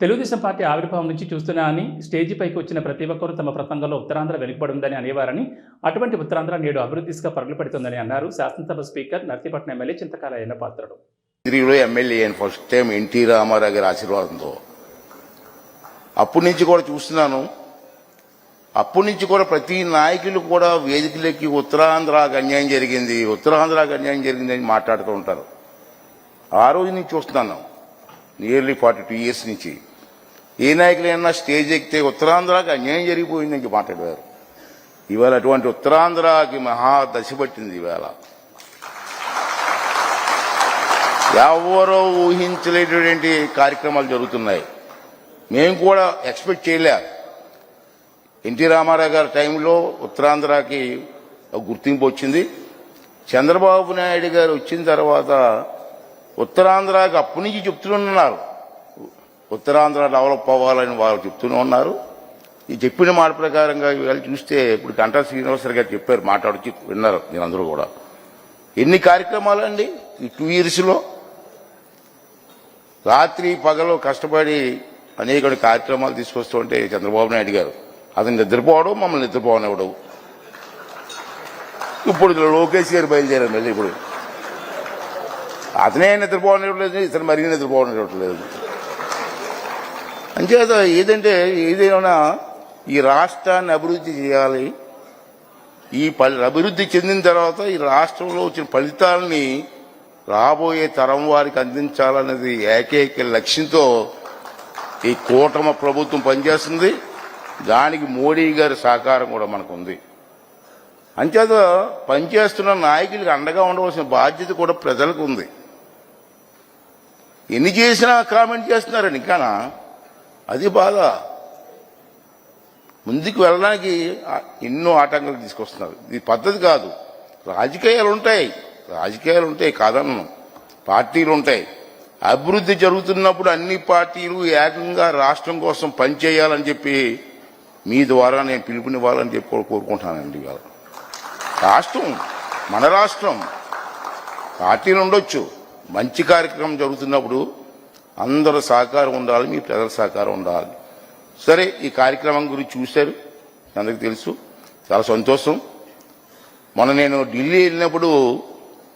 Telugu Desam party ఆవిర్భావం నుంచి చూస్తున్నా అని స్టేజీ పైకి వచ్చిన ప్రతి ఒక్కరూ తమ ప్రసంగంలో ఉత్తరాంధ్ర వెనుకబడిందని అనేవారని అటువంటి ఉత్తరాంధ్ర నేడు అభివృద్ధి దిశగా పరుగులు పెడుతుందని అన్నారు శాసనసభ స్పీకర్ నర్సీపట్నం ఎమ్మెల్యే చింతకాల అయ్యన్న పాత్రుడు డిగ్రీలో ఎమ్మెల్యే అయిన ఫస్ట్ టైం ఎన్టీ రామారావు గారి ఆశీర్వాదంతో. అప్పటి నుంచి కూడా చూస్తున్నాను. అప్పటి నుంచి కూడా ప్రతి నాయకులు కూడా వేదికలకి ఉత్తరాంధ్ర అన్యాయం జరిగింది ఉత్తరాంధ్ర అన్యాయం జరిగింది అని మాట్లాడుతూ ఉంటారు. ఆ రోజు నుంచి చూస్తున్నాను. నియర్లీ ఫార్టీ టూ ఇయర్స్ నుంచి. ఏ నాయకులైనా స్టేజ్ ఎక్కితే ఉత్తరాంధ్రకి అన్యాయం జరిగిపోయిందని ఇంక మాట్లాడారు. ఇవాళ అటువంటి ఉత్తరాంధ్రకి మహా దశ పట్టింది ఇవాళ. ఎవరో ఊహించలేటువంటి కార్యక్రమాలు జరుగుతున్నాయి. మేము కూడా ఎక్స్పెక్ట్ చేయలే. ఎన్టీ రామారావు గారి టైంలో ఉత్తరాంధ్రకి గుర్తింపు వచ్చింది. చంద్రబాబు నాయుడు గారు వచ్చిన తర్వాత ఉత్తరాంధ్రకి అప్పటి నుంచి ఉన్నారు ఉత్తరాంధ్ర డెవలప్ అవ్వాలని వాళ్ళు చెప్తూనే ఉన్నారు. ఈ చెప్పిన మాట ప్రకారంగా వీళ్ళు చూస్తే ఇప్పుడు గంటా శ్రీనివాసరావు గారు చెప్పారు మాట్లాడుతూ విన్నారు మీరందరూ కూడా. ఎన్ని కార్యక్రమాలు అండి ఈ టూ ఇయర్స్లో రాత్రి పగలు కష్టపడి అనేక కార్యక్రమాలు తీసుకొస్తుంటే చంద్రబాబు నాయుడు గారు అతను నిద్రపోవడం మమ్మల్ని నిద్రపోనివ్వడం. ఇప్పుడు లోకేష్ గారు బయలుదేరారు మళ్ళీ ఇప్పుడు. అతనే నిద్రపోవనివ్వట్లేదు ఇతను మరీ నిద్రపోవనివ్వట్లేదు అంచేత ఏదంటే ఏదైనా ఈ రాష్ట్రాన్ని అభివృద్ధి చేయాలి. ఈ అభివృద్ధి చెందిన తర్వాత ఈ రాష్ట్రంలో వచ్చిన ఫలితాలని రాబోయే తరం వారికి అందించాలనేది ఏకైక లక్ష్యంతో ఈ కూటమి ప్రభుత్వం పనిచేస్తుంది. దానికి మోడీ గారి సహకారం కూడా మనకు ఉంది అంచేత పనిచేస్తున్న నాయకులకు అండగా ఉండవలసిన బాధ్యత కూడా ప్రజలకు ఉంది. ఎన్ని చేసినా కామెంట్ చేస్తున్నారండి ఇంకానా అది బాధ. ముందుకు వెళ్ళడానికి ఎన్నో ఆటంకాలు తీసుకొస్తున్నారు. ఇది పద్ధతి కాదు. రాజకీయాలు ఉంటాయి. రాజకీయాలు ఉంటాయి కాదన్ను. పార్టీలు ఉంటాయి. అభివృద్ధి జరుగుతున్నప్పుడు అన్ని పార్టీలు ఏకంగా రాష్ట్రం కోసం పనిచేయాలని చెప్పి మీ ద్వారా నేను పిలుపునివ్వాలని చెప్పి కూడా కోరుకుంటానండి ఇవాళ. రాష్ట్రం మన రాష్ట్రం. పార్టీలు ఉండొచ్చు. మంచి కార్యక్రమం జరుగుతున్నప్పుడు అందరూ సహకారం ఉండాలి మీ ప్రజల సహకారం ఉండాలి. సరే ఈ కార్యక్రమం గురించి చూశారు అందరికి తెలుసు. చాలా సంతోషం. మొన్న నేను ఢిల్లీ వెళ్ళినప్పుడు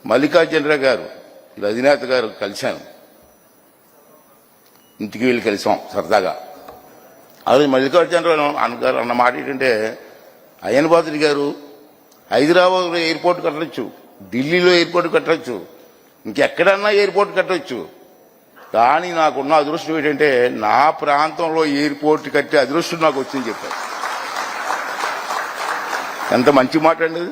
మల్లికార్జునరావు గారు వీళ్ళ అధినేత గారు కలిశాను. ఇంటికి వెళ్ళి కలిసాం సరదాగా. అది మల్లికార్జునరావు అన్నగారు అన్న మాట ఏంటంటే అయ్యన్ గారు హైదరాబాద్లో ఎయిర్పోర్ట్ కట్టచ్చు ఢిల్లీలో ఎయిర్పోర్ట్ కట్టచ్చు ఇంకెక్కడన్నా ఎయిర్పోర్ట్ కట్టొచ్చు. కానీ నాకున్న అదృష్టం ఏంటంటే నా ప్రాంతంలో ఎయిర్పోర్ట్ కట్టే అదృష్టం నాకు వచ్చింది చెప్పారు. ఎంత మంచి మాట అండి